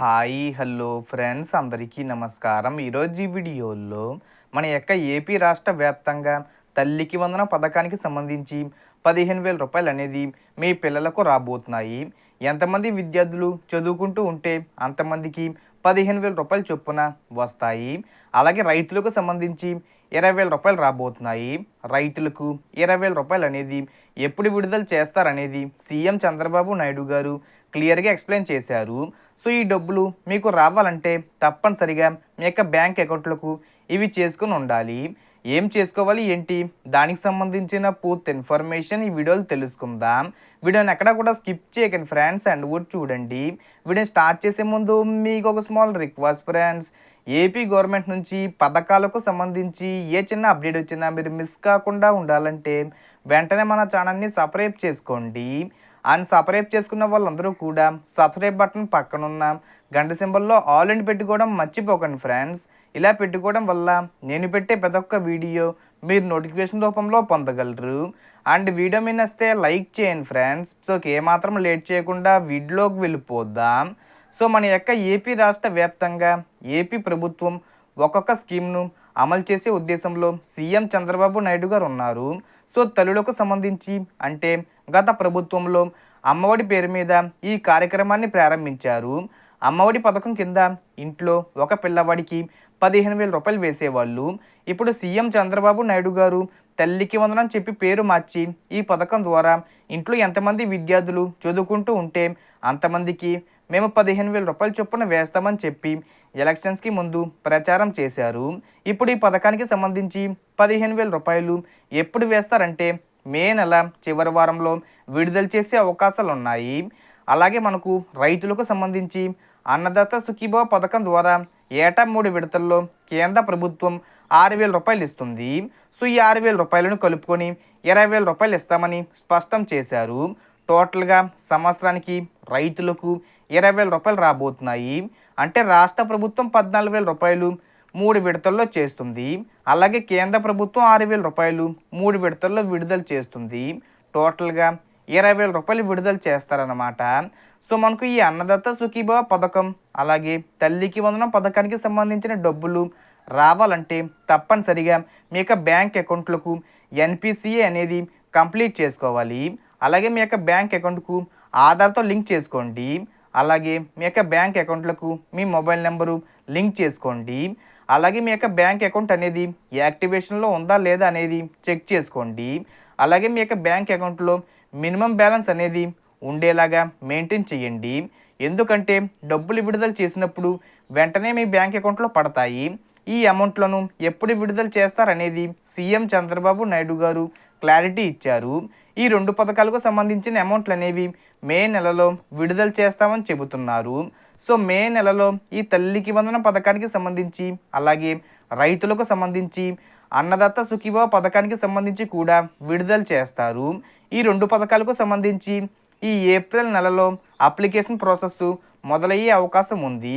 Hi hello friends అందరికీ నమస్కారం. ఈరోజు ఈ వీడియోలో మన యొక్క ఏపీ రాష్ట్ర వ్యాప్తంగా తల్లికి వందన పథకానికి సంబంధించి పదిహేను వేల రూపాయలు అనేది మీ పిల్లలకు రాబోతున్నాయి. ఎంతమంది విద్యార్థులు చదువుకుంటూ ఉంటే అంతమందికి పదిహేను వేల రూపాయలు చొప్పున వస్తాయి. అలాగే రైతులకు సంబంధించి ఇరవై వేల రూపాయలు రాబోతున్నాయి. రైతులకు ఇరవై వేల రూపాయలు అనేది ఎప్పుడు విడుదల చేస్తారనేది సీఎం చంద్రబాబు నాయుడు గారు క్లియర్గా ఎక్స్ప్లెయిన్ చేశారు. సో ఈ డబ్బులు మీకు రావాలంటే తప్పనిసరిగా మీ యొక్క బ్యాంక్ అకౌంట్లకు ఇవి చేసుకుని ఉండాలి. ఏం చేసుకోవాలి ఏంటి? దానికి సంబంధించిన పూర్తి ఇన్ఫర్మేషన్ ఈ వీడియోలు తెలుసుకుందాం. వీడియోని ఎక్కడ కూడా స్కిప్ చేయకండి ఫ్రెండ్స్ అండ్ కూడా చూడండి. వీడియోని స్టార్ట్ చేసే ముందు మీకు ఒక small request friends. AP government నుంచి పథకాలకు సంబంధించి ఏ చిన్న అప్డేట్ వచ్చినా మీరు మిస్ కాకుండా ఉండాలంటే వెంటనే మన ఛానల్ని సబ్స్క్రైబ్ చేసుకోండి. అండ్ సపరేట్ చేసుకున్న వాళ్ళందరూ కూడా సబ్స్క్రైబ్ బటన్ పక్కనున్న గంట సింబల్లో ఆల్ అండ్ పెట్టుకోవడం మర్చిపోకండి ఫ్రెండ్స్ ఇలా పెట్టుకోవడం వల్ల నేను పెట్టే ప్రతి ఒక్క వీడియో మీరు నోటిఫికేషన్ రూపంలో పొందగలరు. అండ్ వీడియో మీ వస్తే లైక్ చేయండి ఫ్రెండ్స్ సో ఏమాత్రం లేట్ చేయకుండా వీడియోకి వెళ్ళిపోద్దాం సో మన యొక్క ఏపీ రాష్ట్ర వ్యాప్తంగా ఏపీ ప్రభుత్వం ఒక్కొక్క స్కీమ్ను అమలు చేసే ఉద్దేశంలో సీఎం చంద్రబాబు నాయుడు గారు ఉన్నారు. సో తల్లులకు సంబంధించి అంటే గత ప్రభుత్వంలో అమ్మఒడి పేరు మీద ఈ కార్యక్రమాన్ని ప్రారంభించారు. అమ్మఒడి పథకం కింద ఇంట్లో ఒక పిల్లవాడికి పదిహేను వేల రూపాయలు వేసేవాళ్ళు. ఇప్పుడు సీఎం చంద్రబాబు నాయుడు గారు తల్లికి వందనం చెప్పి పేరు మార్చి ఈ పథకం ద్వారా ఇంట్లో ఎంతమంది విద్యార్థులు చదువుకుంటూ ఉంటే అంతమందికి మేము పదిహేను వేల రూపాయల చొప్పున వేస్తామని చెప్పి ఎలక్షన్స్కి ముందు ప్రచారం చేశారు. ఇప్పుడు ఈ పథకానికి సంబంధించి పదిహేను వేల రూపాయలు ఎప్పుడు వేస్తారంటే మే నెల చివరి వారంలో విడుదల చేసే అవకాశాలు ఉన్నాయి. అలాగే మనకు రైతులకు సంబంధించి అన్నదాత సుఖీభావ పథకం ద్వారా ఏటా మూడు విడతల్లో కేంద్ర ప్రభుత్వం ఆరు వేల రూపాయలు ఇస్తుంది. సో ఈ ఆరు వేల రూపాయలను కలుపుకొని ఇరవై వేల రూపాయలు ఇస్తామని స్పష్టం చేశారు. టోటల్గా సంవత్సరానికి రైతులకు ఇరవై వేల రూపాయలు రాబోతున్నాయి. అంటే రాష్ట్ర ప్రభుత్వం పద్నాలుగు వేల రూపాయలు మూడు విడతల్లో చేస్తుంది. అలాగే కేంద్ర ప్రభుత్వం ఆరు వేల రూపాయలు మూడు విడతల్లో విడుదల చేస్తుంది. టోటల్గా ఇరవై వేల రూపాయలు విడుదల చేస్తారన్నమాట. సో మనకు ఈ అన్నదాత సుఖీభావ పథకం అలాగే తల్లికి వందనం పథకానికి సంబంధించిన డబ్బులు రావాలంటే తప్పనిసరిగా మీ యొక్క బ్యాంక్ అకౌంట్లకు ఎన్పిసిఏ అనేది కంప్లీట్ చేసుకోవాలి. అలాగే మీ యొక్క బ్యాంక్ అకౌంట్కు ఆధార్తో లింక్ చేసుకోండి. అలాగే మీ యొక్క బ్యాంక్ అకౌంట్లకు మీ మొబైల్ నెంబరు లింక్ చేసుకోండి. అలాగే మీ యొక్క బ్యాంక్ అకౌంట్ అనేది యాక్టివేషన్లో ఉందా లేదా అనేది చెక్ చేసుకోండి. అలాగే మీ యొక్క బ్యాంక్ అకౌంట్లో మినిమం బ్యాలెన్స్ అనేది ఉండేలాగా మెయింటైన్ చేయండి. ఎందుకంటే డబ్బులు విడుదల చేసినప్పుడు వెంటనే మీ బ్యాంక్ అకౌంట్లో పడతాయి. ఈ అమౌంట్లను ఎప్పుడు విడుదల చేస్తారనేది సీఎం చంద్రబాబు నాయుడు గారు క్లారిటీ ఇచ్చారు. ఈ రెండు పథకాలకు సంబంధించిన అమౌంట్లు అనేవి మే నెలలో విడుదల చేస్తామని చెబుతున్నారు. సో మే నెలలో ఈ తల్లికి వందన పథకానికి సంబంధించి అలాగే రైతులకు సంబంధించి అన్నదాత సుఖీభావ పథకానికి సంబంధించి కూడా విడుదల చేస్తారు. ఈ రెండు పథకాలకు సంబంధించి ఈ ఏప్రిల్ నెలలో అప్లికేషన్ ప్రాసెస్ మొదలయ్యే అవకాశం ఉంది.